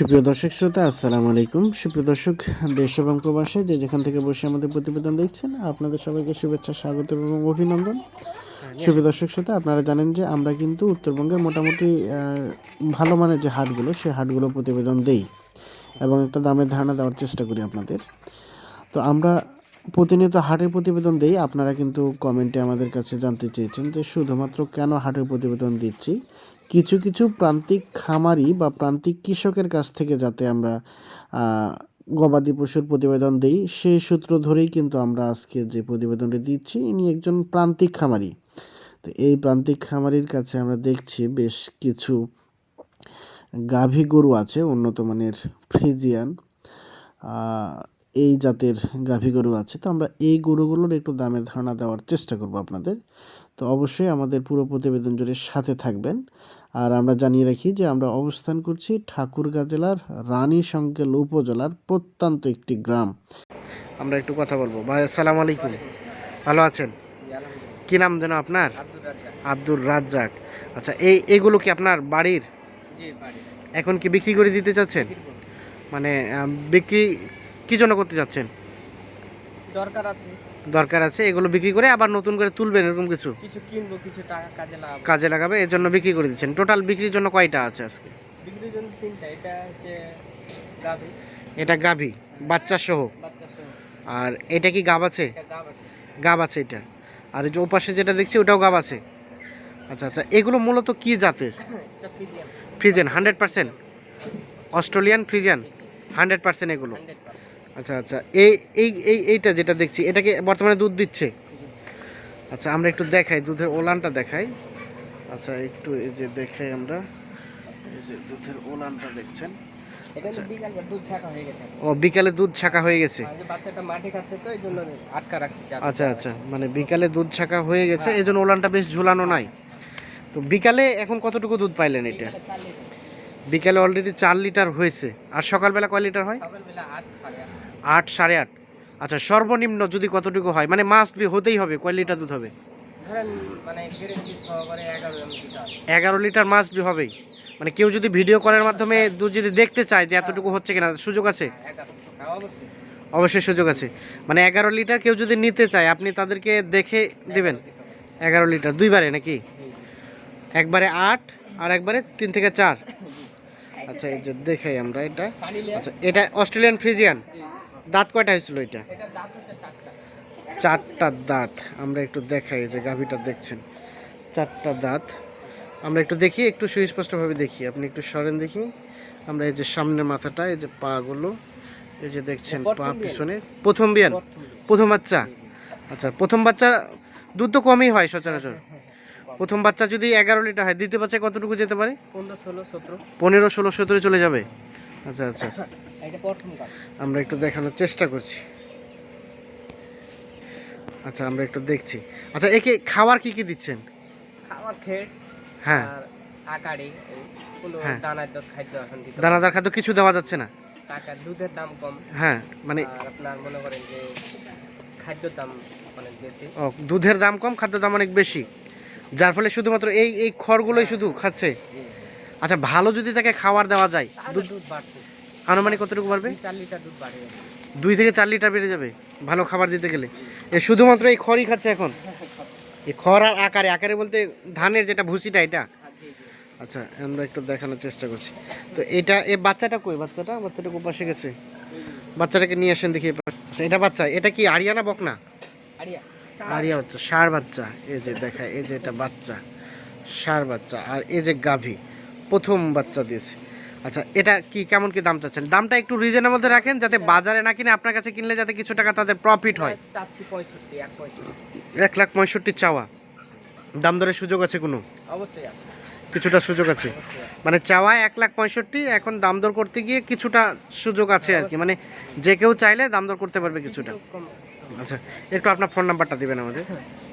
সুপ্রিয় দর্শক শ্রোতা আসসালামু আলাইকুম। সুপ্রিয় দর্শক দেশ এবং প্রবাসে যে যেখান থেকে বসে আমাদের প্রতিবেদন দেখছেন আপনাদের সবাইকে শুভেচ্ছা স্বাগত এবং অভিনন্দন। সুপ্রিয় দর্শক শ্রোতা আপনারা জানেন যে আমরা কিন্তু উত্তরবঙ্গের মোটামুটি ভালো মানের যে হাটগুলো সেই হাটগুলো প্রতিবেদন দেই এবং একটা দামের ধারণা দেওয়ার চেষ্টা করি আপনাদের। তো আমরা প্রতিনিয়ত হাটের প্রতিবেদন দেই আপনারা কিন্তু কমেন্টে আমাদের কাছে জানতে চেয়েছেন যে শুধুমাত্র কেন হাটের প্রতিবেদন দিচ্ছি? কিছু কিছু প্রান্তিক খামারি বা প্রান্তিক কৃষকের কাছ থেকে যাতে আমরা গবাদি পশুর প্রতিবেদন দিই সেই সূত্র ধরেই কিন্তু আমরা আজকে যে প্রতিবেদনটি দিচ্ছি, ইনি একজন প্রান্তিক খামারি। তো এই প্রান্তিক খামারির কাছে আমরা দেখছি বেশ কিছু গাভী গরু আছে, উন্নত মানের ফ্রিজিয়ান এই জাতের গাভী গরু আছে। তো আমরা এই গরুগুলোর একটু দামের ধারণা দেওয়ার চেষ্টা করব আপনাদের। তো অবশ্যই আমাদের পুরো প্রতিবেদন জুড়ে সাথে থাকবেন। আর আমরা জানিয়ে রাখি যে আমরা অবস্থান করছি ঠাকুরগাঁ জেলার রানী সংকেল উপজেলার প্রত্যন্ত একটি গ্রাম। আমরা একটু কথা বলব। ভাই আসসালামু আলাইকুম। ভালো আছেন? কি নাম যেন আপনার? আব্দুর রাজ্জাক। আচ্ছা এই এগুলো কি আপনার বাড়ির? এখন কি বিক্রি করে দিতে চাচ্ছেন? মানে বিক্রি কি জন্য করতে চাচ্ছেন? দরকার আছে। দরকার আছে এগুলো বিক্রি করে আবার নতুন করে তুলবেন এরকম কিছু? কিছু কিনবো কিছু টাকা কাজে লাগাবো। কাজে লাগাবে এর জন্য বিক্রি করে দিচ্ছেন। টোটাল বিক্রির জন্য কয়টা আছে আজকে? বিক্রির জন্য তিনটা এটা হচ্ছে গাভি। এটা গাভী বাচ্চা সহ। বাচ্চা সহ। আর এটা কি গাব আছে? গাব আছে। এটা। আর এই যে ওপাশে যেটা দেখছি ওটাও গাব আছে। আচ্ছা আচ্ছা এগুলো মূলত কি জাতের? Friesian hundred percent Australian Friesian hundred percent এগুলো। আচ্ছা আচ্ছা। এই এই এই এইটা যেটা দেখছি এটাকে বর্তমানে দুধ দিচ্ছে। আচ্ছা আমরা একটু দেখাই দুধের ওলানটা দেখাই। আচ্ছা একটু এই যে দেখাই আমরা। এই যে দুধের ওলানটা দেখছেন। এটা তো বিকাল দুধ ছাকা হয়ে গেছে ও বিকালে দুধ ছাকা হয়ে গেছে। আচ্ছা আচ্ছা। মানে বিকালে দুধ ছাকা হয়ে গেছে এই জন্য ওলানটা বেশ ঝুলানো নাই। তো বিকালে এখন কতটুকু দুধ পাইলেন এটা? বিকালে অলরেডি চার লিটার হয়েছে। আর সকালবেলা কয় লিটার হয়? আট সাড়ে আট। আচ্ছা সর্বনিম্ন যদি কতটুকু হয়? মানে মাস্ট বি হতেই হবে কয় লিটার দুধ হবে? মানে এগারো লিটার মাস্ট বি হবেই। মানে কেউ যদি ভিডিও কলের মাধ্যমে দুধ যদি দেখতে চায় যে এতটুকু হচ্ছে কিনা সুযোগ আছে? অবশ্যই। অবশ্যই সুযোগ আছে। মানে এগারো লিটার কেউ যদি নিতে চায় আপনি তাদেরকে দেখে দেবেন। এগারো লিটার দুইবারে নাকি? একবারে আট আর একবারে তিন থেকে চার। আচ্ছা এই যে দেখাই আমরা এটা। আচ্ছা এটা অস্ট্রেলিয়ান ফ্রিজিয়ান? দাঁত কয়টা হয়েছিল এটা এটার দাঁত চারটা চারটা দাঁত। আমরা একটু দেখাই যে গাভীটা দেখছেন। চারটা দাঁত। আমরা একটু দেখি একটু সুস্পষ্টভাবে দেখি। আপনি একটু সরেন দেখি। আমরা এই যে সামনের মাথাটা এই যে পাগুলো এই যে দেখছেন পা। পিছনে। প্রথম বিয়ান? প্রথম। বাচ্চা? আচ্ছা প্রথম বাচ্চা দুধ তো কমই হয় সচরাচর। প্রথম বাচ্চা যদি এগারো লিটার হয় দ্বিতীয় বাচ্চায় কতটুকু যেতে পারে? পনেরো ষোলো সতেরো। পনেরো ষোলো সতেরো চলে যাবে। আচ্ছা আচ্ছা। আমরা একটু দেখানোর চেষ্টা করছি। আচ্ছা আমরা একটু দেখছি। আচ্ছা একে খাবার কি কি দিচ্ছেন? খাবার খেট হ্যাঁ। আর আকারে কোনো হ্যাঁ। দানার দর খাদ্য এখন দিতে। দানাদার খাদ্য কিছু দেওয়া যাচ্ছে না? টাকা দুধের দাম কম। হ্যাঁ মানে আপনার মনে করেন যে খাদ্যর দাম অনেক বেশি। ও, দুধের দাম কম খাদ্য দাম অনেক বেশি। যার ফলে শুধুমাত্র এই এই খড়গুলোই শুধু খাচ্ছে? আচ্ছা ভালো যদি তাকে খাবার দেওয়া যায় দুধ বাড়ছে আনুমানিক কতটুকু বাড়বে? চার লিটার দুধ বাড়ে। যাবে। দুই থেকে চার লিটার বেড়ে যাবে ভালো খাবার দিতে গেলে। এ শুধুমাত্র এই খড়ই খাচ্ছে এখন? এই খড় আর আকারে আকারে বলতে ধানের যেটা ভুসিটা এটা? জি আচ্ছা আমরা একটু দেখানোর চেষ্টা করছি। তো এটা এই বাচ্চাটা কই? বাচ্চাটা বাচ্চাটা পাশে গেছে? বাচ্চাটাকে নিয়ে আসেন দেখি আচ্ছা এটা বাচ্চা এটা কি আরিয়ানা বকনা? আরিয়া। আরিয়া বাচ্চা ষাঁড় বাচ্চা। এই যে দেখায় এই যে এটা বাচ্চা ষাঁড় বাচ্চা। আর এই যে গাভী। প্রথম বাচ্চা দিয়েছে। আচ্ছা এটা কি কেমন কি দাম চাচ্ছেন? দামটা একটু রিজনেবল মধ্যে রাখেন যাতে বাজারে না কিনে আপনার কাছে কিনলে যাতে কিছু টাকা তাদের প্রফিট হয়। চাচ্ছি পঁয়ষট্টি এক লাখ পঁয়ষট্টি চাওয়া। দাম দরের সুযোগ আছে কোনো? অবশ্যই আছে। কিছুটা সুযোগ আছে। মানে চাওয়া এক লাখ পঁয়ষট্টি এখন দাম দর করতে গিয়ে কিছুটা সুযোগ আছে আর কি। মানে যে কেউ চাইলে দাম দর করতে পারবে কিছুটা। আচ্ছা একটু আপনার ফোন নাম্বারটা দিবেন আমাদের।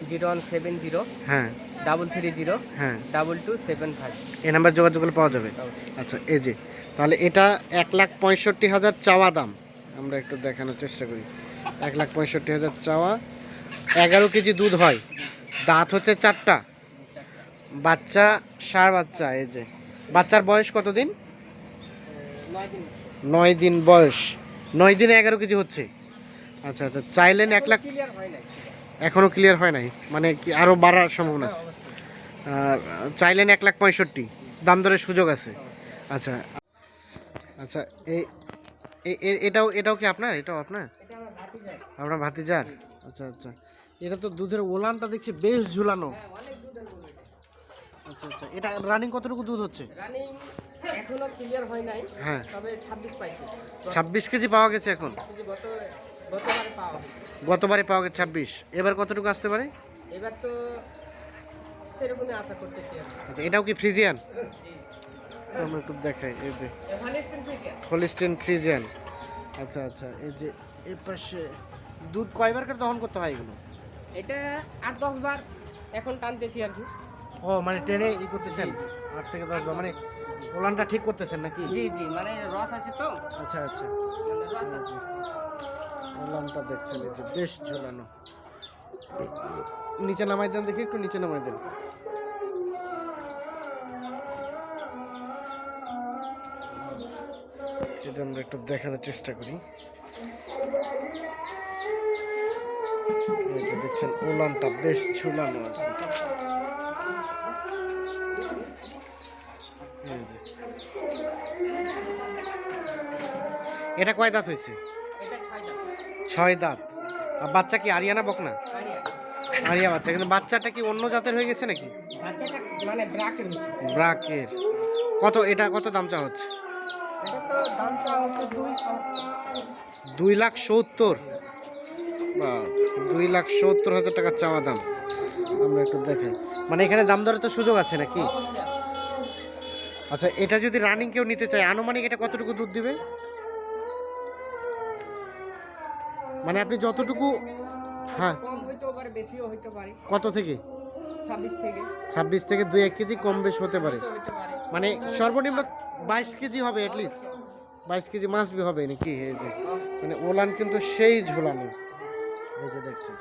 জিরো ওয়ান সেভেন জিরো হ্যাঁ। ডাবল থ্রি জিরো হ্যাঁ। Double two seven five. এই নাম্বার যোগাযোগ করলে পাওয়া যাবে। আচ্ছা এই যে তাহলে এটা এক লাখ পঁয়ষট্টি হাজার চাওয়া দাম। আমরা একটু দেখানোর চেষ্টা করি। এক লাখ পঁয়ষট্টি হাজার চাওয়া। এগারো কেজি দুধ হয়। দাঁত হচ্ছে চারটা। বাচ্চা সার বাচ্চা এই যে। বাচ্চার বয়স কতদিন? নয় দিন। নয় দিন বয়স। নয় দিনে এগারো কেজি হচ্ছে। আচ্ছা আচ্ছা। চাইলেন এক লাখ হয় এখনও ক্লিয়ার হয় নাই। মানে কি আরও বাড়ার সম্ভাবনা হ্যাঁ, আছে অবশ্যই চাইলেন এক লাখ পঁয়ষট্টি। দাম দরের সুযোগ আছে। আচ্ছা। আচ্ছা এই এটাও এটাও কি আপনার? এটাও আপনার? আপনার ভাতিজার? আচ্ছা আচ্ছা। এটা তো দুধের ওলানটা দেখছি বেশ ঝুলানো। হ্যাঁ। আচ্ছা আচ্ছা। এটা রানিং কতটুকু দুধ হচ্ছে? এখনও ক্লিয়ার হয় নাই হ্যাঁ। তবে ছাব্বিশ পাইছি। ছাব্বিশ কেজি পাওয়া গেছে এখন। গত গতবারে পাওয়া গেছে। ছাব্বিশ। এবার কতটুকু আসতে পারে? এবার তো সেরকমই আশা করতেছি আচ্ছা এটাও কি ফ্রিজিয়ান? আমরা একটু দেখাই এই যে। Holstein Friesian. আচ্ছা আচ্ছা এই যে এই পাশে দুধ কয়বার করে দহন করতে হয় এগুলো? এটা আট দশ বার এখন টানতেছি আর কি। ও মানে ট্রেনে ই করতেছেন? আট থেকে দশ বার মানে ওলানটা ঠিক করতেছেন নাকি? জি জি মানে রস আছে তো। আচ্ছা আচ্ছা। মানে রস আছে। ওলানটা দেখছেন এই যে, বেশ ঝোলানো। নিচে নামাই দেন দেখি, একটু নিচে নামাই দেন। এটা আমরা একটু দেখানোর চেষ্টা করি। দেখছেন ওলানটা বেশ ঝুলানো। এটা কয় দাঁত হয়েছে? ছয় দাঁত। আর বাচ্চা কি আরিয়ানা বকনা? আরিয়া বাচ্চা। কিন্তু বাচ্চাটা কি অন্য জাতের হয়ে গেছে নাকি? বাচ্চাটা মানে ব্রাকের ব্রাকের। কত এটা কত দাম চা হচ্ছে? দুই লাখ সত্তর। বা দুই লাখ সত্তর হাজার টাকার চাওয়া দাম। আমরা একটু দেখাই মানে এখানে দাম দরে তো সুযোগ আছে নাকি? আচ্ছা এটা যদি রানিং কেউ নিতে চায় আনুমানিক এটা কতটুকু দুধ দিবে? মানে আপনি যতটুকু হ্যাঁ। কম হইতেও পারে বেশিও হইতে পারে কত থেকে? ছাব্বিশ থেকে ছাব্বিশ থেকে দুই এক কেজি কম বেশ হতে পারে। মানে সর্বনিম্ন বাইশ কেজি হবে অ্যাটলিস্ট বাইশ কেজি মাছ বি হবে নাকি? এই যে। মানে ওলান কিন্তু সেই ঝোলানো। এই যে দেখছেন।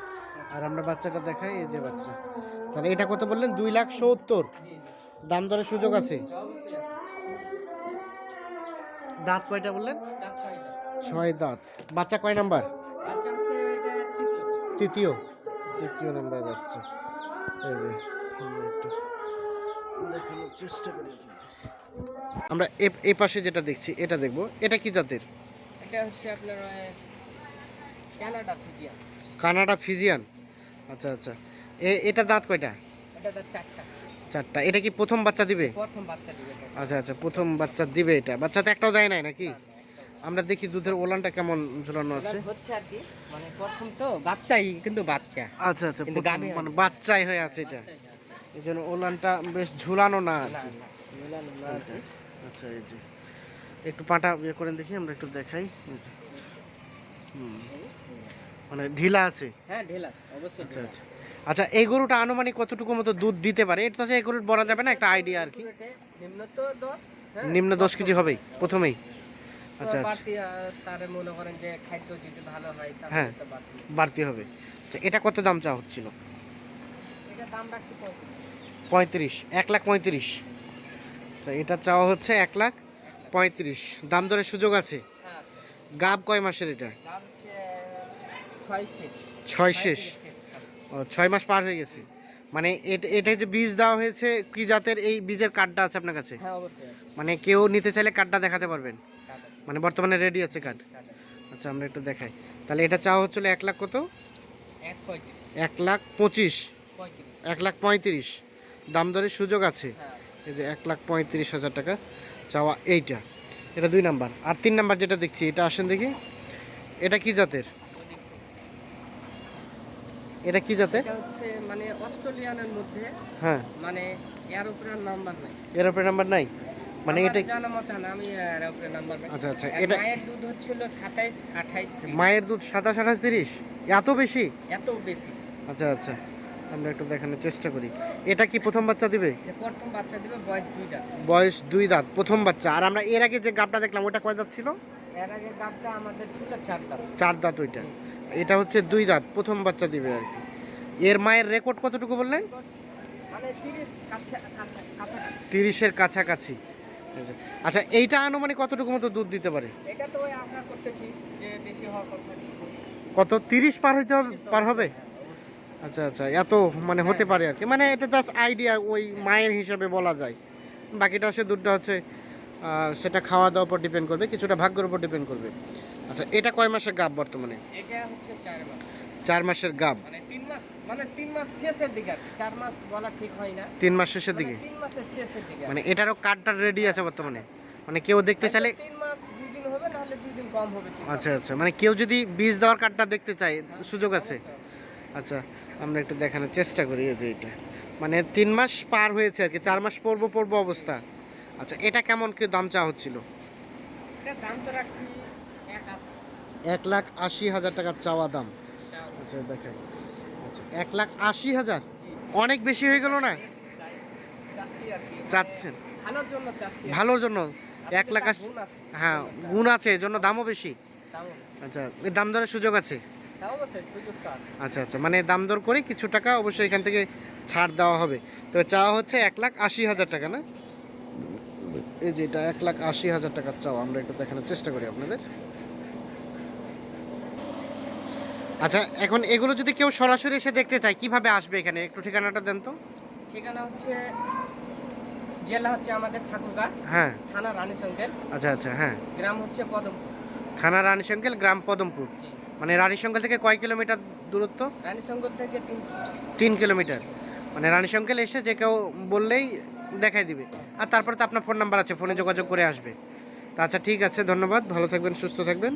আর আমরা বাচ্চাটা দেখাই, এই যে বাচ্চা। তাহলে এটা কত বললেন? দুই লাখ সত্তর। দাম দরের সুযোগ আছে। দাঁত কয়টা বললেন? ছয় দাঁত। বাচ্চা কয় নাম্বার? তৃতীয়। তৃতীয় নাম্বার বাচ্চা। এই যে আমরা একটু দেখানোর চেষ্টা করি আমরা এ- এ পাশে যেটা দেখছি এটা দেখব। এটা কি জাতের? এটা হচ্ছে আপনার কানাডা ফিজিয়ান। Canada Friesian? আচ্ছা আচ্ছা। এ এটা দাঁত কয়টা? এটা তার চারটা। চারটা। এটা কি প্রথম বাচ্চা দিবে? প্রথম বাচ্চা দিবে আচ্ছা আচ্ছা প্রথম বাচ্চা দিবে এটা। বাচ্চা তো একটাও দেয় নাই নাকি? আমরা দেখি দুধের ওলানটা কেমন ঝুলানো আছে। হচ্ছে আর কি মানে প্রথম তো বাচ্চাই কিন্তু বাচ্চা। আচ্ছা আচ্ছা মানে বাচ্চাই হয়ে আছে এটা। এই জন্য ওলানটা বেশ ঝুলানো না আর কি। আচ্ছা এই যে। একটু পাটা ইয়ে করেন দেখি আমরা একটু দেখাই। মানে ঢিলা আছে। হ্যাঁ ঢেলা অবশ্যই আচ্ছা আচ্ছা। আচ্ছা এই গরুটা আনুমানিক কতটুকু মতো দুধ দিতে পারে? এটা তো এই গরুর বলা যাবে না একটা আইডিয়া আর কি। নিম্ন তো দশ হ্যাঁ, নিম্ন দশ কেজি হবেই প্রথমেই। তারে মনে করেন যে খাদ্য যদি ভালো হয় হ্যাঁ। বাড়তি। হবে। আচ্ছা এটা কত দাম চা হচ্ছিল? দাম পঁয়ত্রিশ। এক লাখ পঁয়ত্রিশ। আচ্ছা এটা চাওয়া হচ্ছে এক লাখ পঁয়ত্রিশ। দাম দরের সুযোগ আছে? হ্যাঁ গাব কয় মাসের এটা? ছয় শেষ। ছয় শেষ? ও ছয় মাস পার হয়ে গেছে। মানে এটা যে বীজ দেওয়া হয়েছে কি জাতের এই বীজের কার্ডটা আছে আপনার কাছে? হ্যাঁ মানে কেউ নিতে চাইলে কার্ডটা দেখাতে পারবেন। মানে বর্তমানে রেডি আছে কার্ড আচ্ছা আমরা একটু দেখাই। তাহলে এটা চাওয়া হচ্ছিল এক লাখ কত? এক লাখ পঁচিশ। এক লাখ পঁয়ত্রিশ। দাম দরের সুযোগ আছে। হ্যাঁ। এই যে এক লাখ পঁয়ত্রিশ হাজার টাকা চাওয়া এইটা। এটা দুই নাম্বার। আর তিন নাম্বার যেটা দেখছি এটা আসেন দেখি। এটা কি জাতের? এটা কি জাতের? হচ্ছে মানে অস্ট্রেলিয়ানের মধ্যে। হ্যাঁ। মানে এর উপরে নাম্বার নাই। এর উপরে নাম্বার নাই? মানে এটা জানা মতে না আমি এর উপরে নাম্বার আচ্ছা আচ্ছা এটা মায়ের দুধ হচ্ছিল সাতাইশ আঠাইশ মায়ের দুধ সাতাশ আঠাশ তিরিশ? এত বেশি? এত বেশি। আচ্ছা আচ্ছা আমরা একটু দেখানোর চেষ্টা করি। এটা কি প্রথম বাচ্চা দিবে? প্রথম বাচ্চা দিবে বয়স দুইটা বয়স দুই দাঁত প্রথম বাচ্চা। আর আমরা এর আগে যে গাবটা দেখলাম ওটা কয় দাঁত ছিল? এর আগে গাবটা আমাদের ছিল চার দাম চার দাঁত ওইটা। এটা হচ্ছে দুই দাঁত প্রথম বাচ্চা দিবে আর কি। এর মায়ের রেকর্ড কতটুকু বললেন? মানে তিরিশের কাছাকাছি। আচ্ছা এইটা আনুমানিক কতটুকু মতো দুধ দিতে পারে? এটা তো আশা করতেছি যে বেশি হওয়ার কথা কত? তিরিশ পার হইতে পার হবে? আচ্ছা আচ্ছা এত মানে হতে পারে আর কি। মানে এটা জাস্ট আইডিয়া ওই মায়ের হিসাবে বলা যায়। বাকিটা হচ্ছে দুধটা হচ্ছে সেটা খাওয়া দাওয়ার উপর ডিপেন্ড করবে কিছুটা ভাগ্যের উপর ডিপেন্ড করবে। আচ্ছা এটা কয় মাসের গাব বর্তমানে? এটা হচ্ছে চার মাস। চার মাসের গাব? মানে তিন মাস মানে তিন মাস শেষের দিকে আর কি। চার মাস বলা ঠিক হয় না। তিন মাস শেষের মানে দিকে? তিন মাসের শেষের দিকে মানে এটারও কার্ডটা রেডি আছে বর্তমানে? মানে কেউ দেখতে চাইলে তিন মাস দুই দিন হবে নাহলে দুই দিন কম হবে আচ্ছা আচ্ছা মানে কেউ যদি বীজ দেওয়ার কার্ডটা দেখতে চায় সুযোগ আছে? আচ্ছা আমরা একটু দেখানোর চেষ্টা করি এই যে এটা। মানে তিন মাস পার হয়েছে আর কি চার মাস পর্ব পর্ব অবস্থা। আচ্ছা এটা কেমন কি দাম চা হচ্ছিল? দাম তো রাখছি এক লাখ আশি হাজার টাকার চাওয়া দাম। আচ্ছা দেখাই। আচ্ছা এক লাখ আশি হাজার? অনেক বেশি হয়ে গেল না? চাচ্ছেন। ভালোর জন্য। এক লাখ আশি হ্যাঁ গুণ আছে এই জন্য দামও বেশি। আচ্ছা এর দাম দরের সুযোগ আছে? আচ্ছা আচ্ছা মানে দাম দর করে কিছু টাকা অবশ্যই এখান থেকে ছাড় দেওয়া হবে। তো চাওয়া হচ্ছে এক লাখ আশি হাজার টাকা, না? এই যে এটা এক লাখ আশি হাজার টাকার চাওয়া, আমরা একটু দেখানোর চেষ্টা করি আপনাদের। আচ্ছা এখন এগুলো যদি কেউ সরাসরি এসে দেখতে চায় কীভাবে আসবে এখানে? একটু ঠিকানাটা দেন তো। ঠিকানা হচ্ছে জেলা হচ্ছে আমাদের ঠাকুরগা হ্যাঁ। থানা রানীশঙ্কের আচ্ছা আচ্ছা হ্যাঁ। গ্রাম হচ্ছে পদমপুর থানা রানীশঙ্কেল গ্রাম পদমপুর। মানে রানীশঙ্কেল থেকে কয় কিলোমিটার দূরত্ব? রানীশঙ্কর থেকে তিন তিন কিলোমিটার। মানে রানীশঙ্কেল এসে যে কেউ বললেই দেখাই দিবে। আর তারপরে তো আপনার ফোন নাম্বার আছে ফোনে যোগাযোগ করে আসবে। আচ্ছা ঠিক আছে ধন্যবাদ। ভালো থাকবেন সুস্থ থাকবেন।